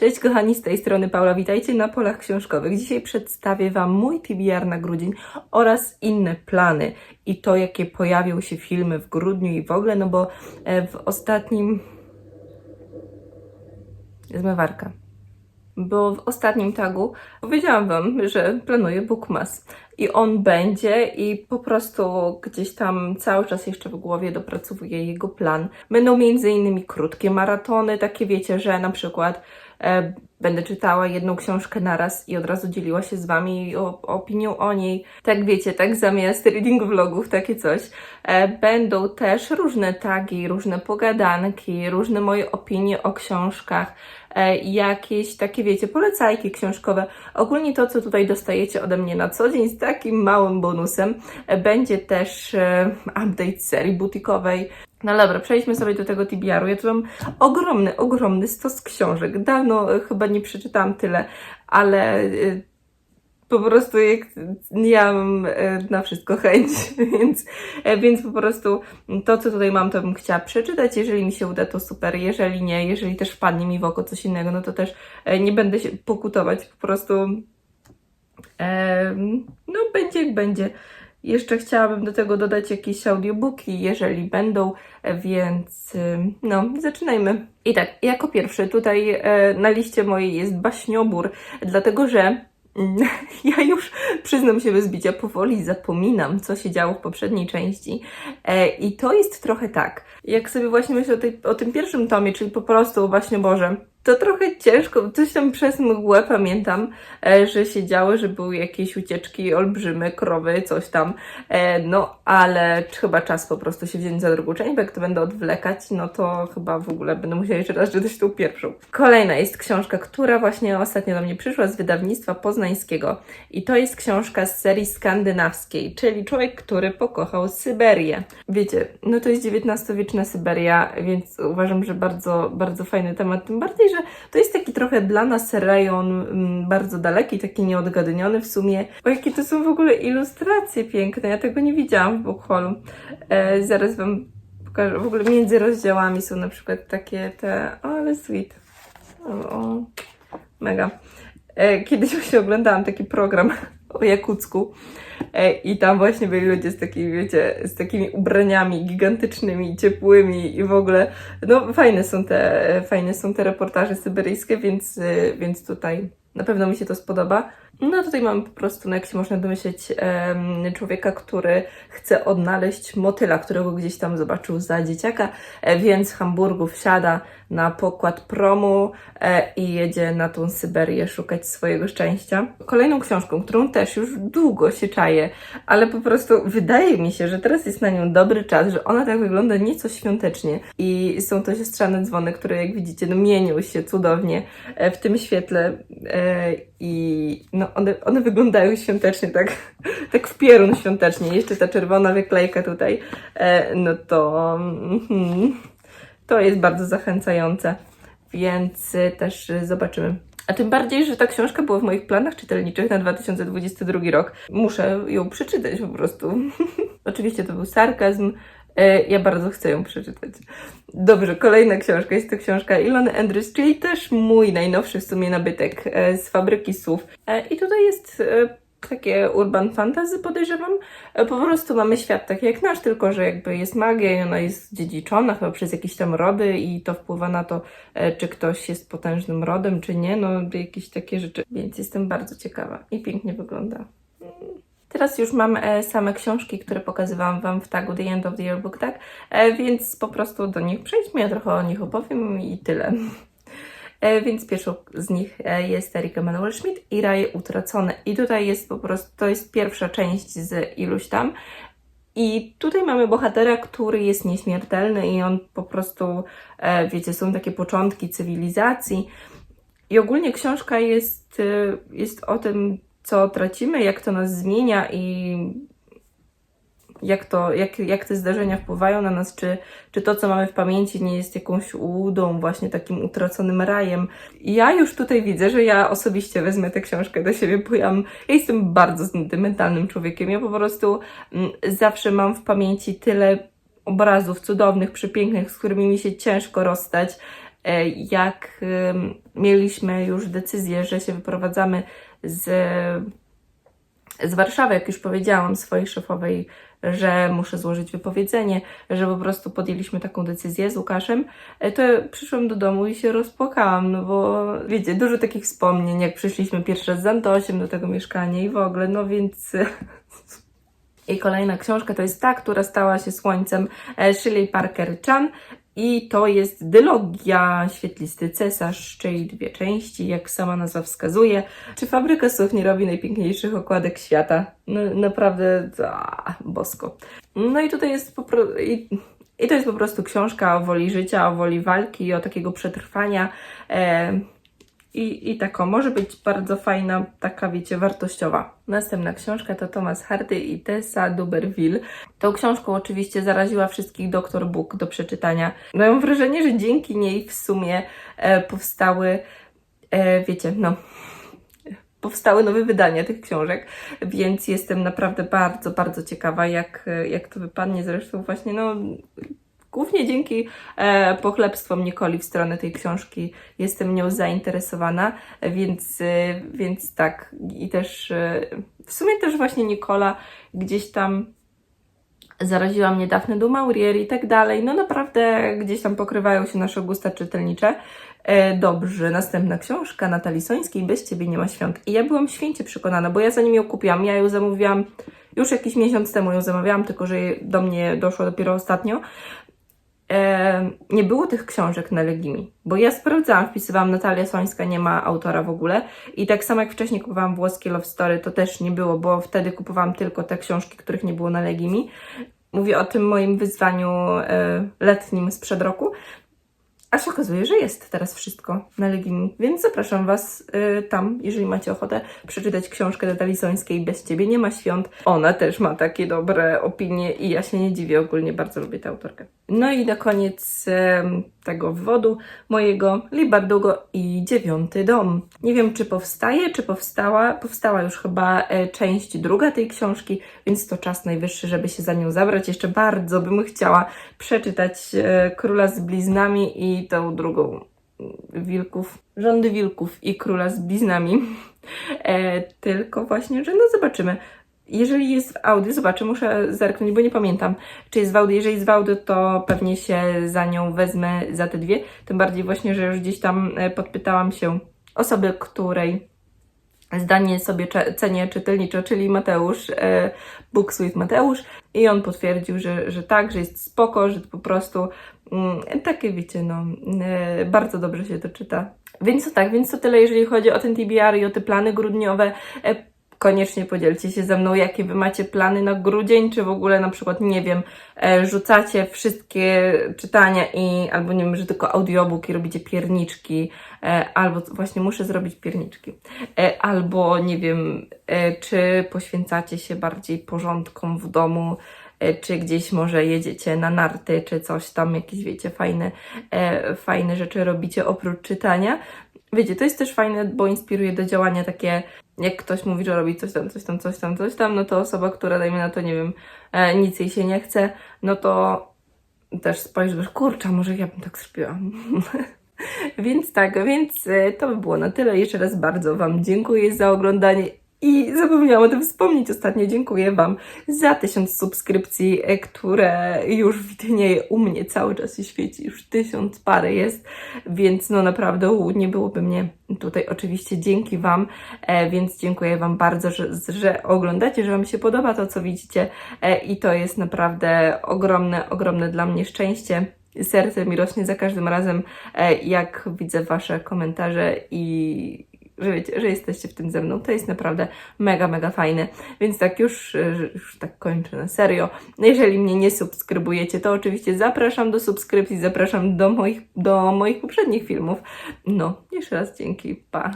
Cześć kochani, z tej strony Paula, witajcie na Polach Książkowych. Dzisiaj przedstawię Wam mój TBR na grudzień oraz inne plany i to, jakie pojawią się filmy w grudniu i w ogóle, no bo e, w ostatnim... Zmywarka. Bo w ostatnim tagu powiedziałam Wam, że planuję Bookmas i on będzie i po prostu gdzieś tam cały czas jeszcze w głowie dopracowuję jego plan. Będą między innymi krótkie maratony, takie wiecie, że na przykład będę czytała jedną książkę naraz i od razu dzieliła się z Wami opinią o niej. Tak wiecie, tak zamiast reading vlogów, takie coś. E, będą też różne tagi, różne pogadanki, różne moje opinie o książkach, e, jakieś takie wiecie, polecajki książkowe. Ogólnie to, co tutaj dostajecie ode mnie na co dzień z takim małym bonusem, e, będzie też e, update serii butikowej. No dobra, przejdźmy sobie do tego TBR-u. Ja tu mam ogromny, ogromny stos książek. Dawno e, chyba nie przeczytałam tyle, ale e, po prostu jak ja mam e, na wszystko chęć, więc, więc po prostu to, co tutaj mam, to bym chciała przeczytać. Jeżeli mi się uda, to super. Jeżeli nie, jeżeli też wpadnie mi w oko coś innego, no to też nie będę się pokutować. Po prostu no będzie jak będzie. Jeszcze chciałabym do tego dodać jakieś audiobooki, jeżeli będą, więc no, zaczynajmy. I tak, jako pierwszy tutaj e, na liście mojej jest baśniobór, dlatego że mm, ja już przyznam się bez bicia, powoli zapominam, co się działo w poprzedniej części. E, I to jest trochę tak, jak sobie właśnie myślę o, tej, o tym pierwszym tomie, czyli po prostu właśnie Boże, to trochę ciężko, coś tam przez mgłę pamiętam, e, że się działo, że były jakieś ucieczki, olbrzymy, krowy, coś tam, e, no ale chyba czas po prostu się wziąć za drugą część, bo jak to będę odwlekać, no to chyba w ogóle będę musiała jeszcze raz czytać tą pierwszą. Kolejna jest książka, która właśnie ostatnio do mnie przyszła z wydawnictwa poznańskiego i to jest książka z serii skandynawskiej, czyli Człowiek, który pokochał Syberię. Wiecie, no to jest XIX-wieczna Syberia, więc uważam, że bardzo, bardzo fajny temat, tym bardziej, że to jest taki trochę dla nas rejon mm, bardzo daleki, taki nieodgadniony w sumie. O jakie to są w ogóle ilustracje piękne, ja tego nie widziałam w Bookhallu. E, zaraz Wam pokażę, w ogóle między rozdziałami są na przykład takie te, ale sweet. O, o, mega. E, kiedyś właśnie oglądałam taki program o Jakucku e, i tam właśnie byli ludzie z takimi, wiecie, z takimi ubraniami gigantycznymi, ciepłymi i w ogóle, no fajne są te, fajne są te reportaże syberyjskie, więc, e, więc tutaj na pewno mi się to spodoba. No tutaj mamy po prostu, no jak się można domyśleć, człowieka, który chce odnaleźć motyla, którego gdzieś tam zobaczył za dzieciaka, e, więc w Hamburgu wsiada na pokład promu e, i jedzie na tą Syberię szukać swojego szczęścia. Kolejną książką, którą też już długo się czaję, ale po prostu wydaje mi się, że teraz jest na nią dobry czas, że ona tak wygląda nieco świątecznie i są to siostrzane dzwony, które jak widzicie, no mienią się cudownie e, w tym świetle i no one, one wyglądają świątecznie, tak, tak w pierun świątecznie. Jeszcze ta czerwona wyklejka tutaj, e, no to mhm, to jest bardzo zachęcające, więc e, też zobaczymy. A tym bardziej, że ta książka była w moich planach czytelniczych na 2022 rok. Muszę ją przeczytać po prostu. Oczywiście to był sarkazm. E, Ja bardzo chcę ją przeczytać. Dobrze, kolejna książka. Jest to książka Ilony Andrews, czyli też mój najnowszy w sumie nabytek e, z Fabryki Słów. E, I tutaj jest takie urban fantasy, podejrzewam. Po prostu mamy świat taki jak nasz, tylko że jakby jest magia i ona jest dziedziczona chyba przez jakieś tam rody i to wpływa na to, czy ktoś jest potężnym rodem, czy nie. No, jakieś takie rzeczy. Więc jestem bardzo ciekawa i pięknie wygląda. Teraz już mam e, same książki, które pokazywałam Wam w tagu The End of the Year Book Tag, e, więc po prostu do nich przejdźmy, ja trochę o nich opowiem i tyle. E, więc pierwszą z nich jest Erik Emanuel Schmidt i Raje Utracone. I tutaj jest po prostu, to jest pierwsza część z iluś tam. I tutaj mamy bohatera, który jest nieśmiertelny i on po prostu, wiecie, są takie początki cywilizacji. I ogólnie książka jest, jest o tym, co tracimy, jak to nas zmienia i jak, to, jak, jak te zdarzenia wpływają na nas, czy, czy to, co mamy w pamięci, nie jest jakąś ułudą, właśnie takim utraconym rajem. Ja już tutaj widzę, że ja osobiście wezmę tę książkę do siebie, bo ja, jestem bardzo sentymentalnym człowiekiem. Ja po prostu mm, zawsze mam w pamięci tyle obrazów cudownych, przepięknych, z którymi mi się ciężko rozstać. e, jak mieliśmy już decyzję, że się wyprowadzamy z, z Warszawy, jak już powiedziałam swojej szefowej, że muszę złożyć wypowiedzenie, że po prostu podjęliśmy taką decyzję z Łukaszem, e, to przyszłam do domu i się rozpłakałam, no bo wiecie, dużo takich wspomnień, jak przyszliśmy pierwszy raz z Antosiem do tego mieszkania i w ogóle, no więc... I kolejna książka to jest ta, która stała się słońcem e, Shirley Parker Chan i to jest dylogia Świetlisty Cesarz, czyli dwie części, jak sama nazwa wskazuje. Czy Fabryka Słów nie robi najpiękniejszych okładek świata? No, naprawdę, a, bosko. No i tutaj jest po prostu... I to jest po prostu książka o woli życia, o woli walki, o takiego przetrwania. E, i, I taką może być bardzo fajna, taka wiecie, wartościowa. Następna książka to Thomas Hardy i Tessa Duberville. Tą książką oczywiście zaraziła wszystkich Dr. Book do przeczytania. Mam wrażenie, że dzięki niej w sumie e, powstały, e, wiecie, no, powstały nowe wydania tych książek, więc jestem naprawdę bardzo, bardzo ciekawa, jak, jak to wypadnie. Zresztą właśnie, no, głównie dzięki e, pochlebstwom Nikoli w stronę tej książki jestem nią zainteresowana, więc, e, więc tak. I też, e, w sumie też właśnie Nikola gdzieś tam zaraziła mnie Daphne du Maurier i tak dalej. No naprawdę gdzieś tam pokrywają się nasze gusta czytelnicze. E, dobrze, następna książka Natalii Sońskiej, Bez Ciebie nie ma świąt. I ja byłam święcie przekonana, bo ja zanim ją kupiłam, ja ją zamówiłam już jakiś miesiąc temu ją zamawiałam, tylko że do mnie doszło dopiero ostatnio. E, nie było tych książek na Legimi, bo ja sprawdzałam, wpisywałam Natalia Sońska, nie ma autora w ogóle i tak samo jak wcześniej kupowałam włoskie Love Story, to też nie było, bo wtedy kupowałam tylko te książki, których nie było na Legimi. Mówię o tym moim wyzwaniu e, letnim sprzed roku, a się okazuje, że jest teraz wszystko na Legimi, więc zapraszam Was y, tam, jeżeli macie ochotę przeczytać książkę Natalii Sońskiej Bez Ciebie nie ma świąt. Ona też ma takie dobre opinie i ja się nie dziwię, ogólnie bardzo lubię tę autorkę. No i na koniec y, tego wwodu mojego Libardugo i Dziewiąty Dom. Nie wiem, czy powstaje, czy powstała. Powstała już chyba y, część druga tej książki, więc to czas najwyższy, żeby się za nią zabrać. Jeszcze bardzo bym chciała przeczytać y, Króla z Bliznami i tą drugą wilków, rządy wilków i króla z bliznami. E, tylko właśnie, że no zobaczymy. Jeżeli jest w audio, zobaczę, muszę zerknąć, bo nie pamiętam, czy jest w audio. Jeżeli jest w audio, to pewnie się za nią wezmę za te dwie. Tym bardziej właśnie, że już gdzieś tam e, podpytałam się osoby, której zdanie sobie cenię czytelniczo, czyli Mateusz, e, Books with Mateusz i on potwierdził, że, że tak, że jest spoko, że po prostu mm, takie wiecie, no, e, bardzo dobrze się to czyta. Więc to tak, więc to tyle, jeżeli chodzi o ten TBR i o te plany grudniowe. Koniecznie podzielcie się ze mną, jakie wy macie plany na grudzień, czy w ogóle na przykład, nie wiem, e, rzucacie wszystkie czytania i albo nie wiem, że tylko audiobook i robicie pierniczki, e, albo właśnie muszę zrobić pierniczki, e, albo nie wiem, czy poświęcacie się bardziej porządkom w domu, czy gdzieś może jedziecie na narty, czy coś tam, jakieś wiecie, fajne, fajne rzeczy robicie oprócz czytania. Wiecie, to jest też fajne, bo inspiruje do działania takie, jak ktoś mówi, że robi coś tam, coś tam, coś tam, coś tam, no to osoba, która dajmy na to, nie wiem, e, nic jej się nie chce, no to też spojrzy, że kurczę, może ja bym tak zrobiła. więc tak, więc e, to by było na tyle. Jeszcze raz bardzo Wam dziękuję za oglądanie i zapomniałam o tym wspomnieć ostatnio. Dziękuję Wam za tysiąc subskrypcji, e, które już widnieje u mnie cały czas się świeci. Już tysiąc parę jest, więc no naprawdę nie byłoby mnie tutaj oczywiście dzięki Wam, e, więc dziękuję Wam bardzo, że, że oglądacie, że Wam się podoba to, co widzicie e, i to jest naprawdę ogromne, ogromne dla mnie szczęście. Serce mi rośnie za każdym razem, jak widzę Wasze komentarze i że wiecie, że jesteście w tym ze mną. To jest naprawdę mega, mega fajne. Więc tak już, e, już tak kończę na serio. Jeżeli mnie nie subskrybujecie, to oczywiście zapraszam do subskrypcji, zapraszam do moich, do moich poprzednich filmów. No, jeszcze raz dzięki. Pa!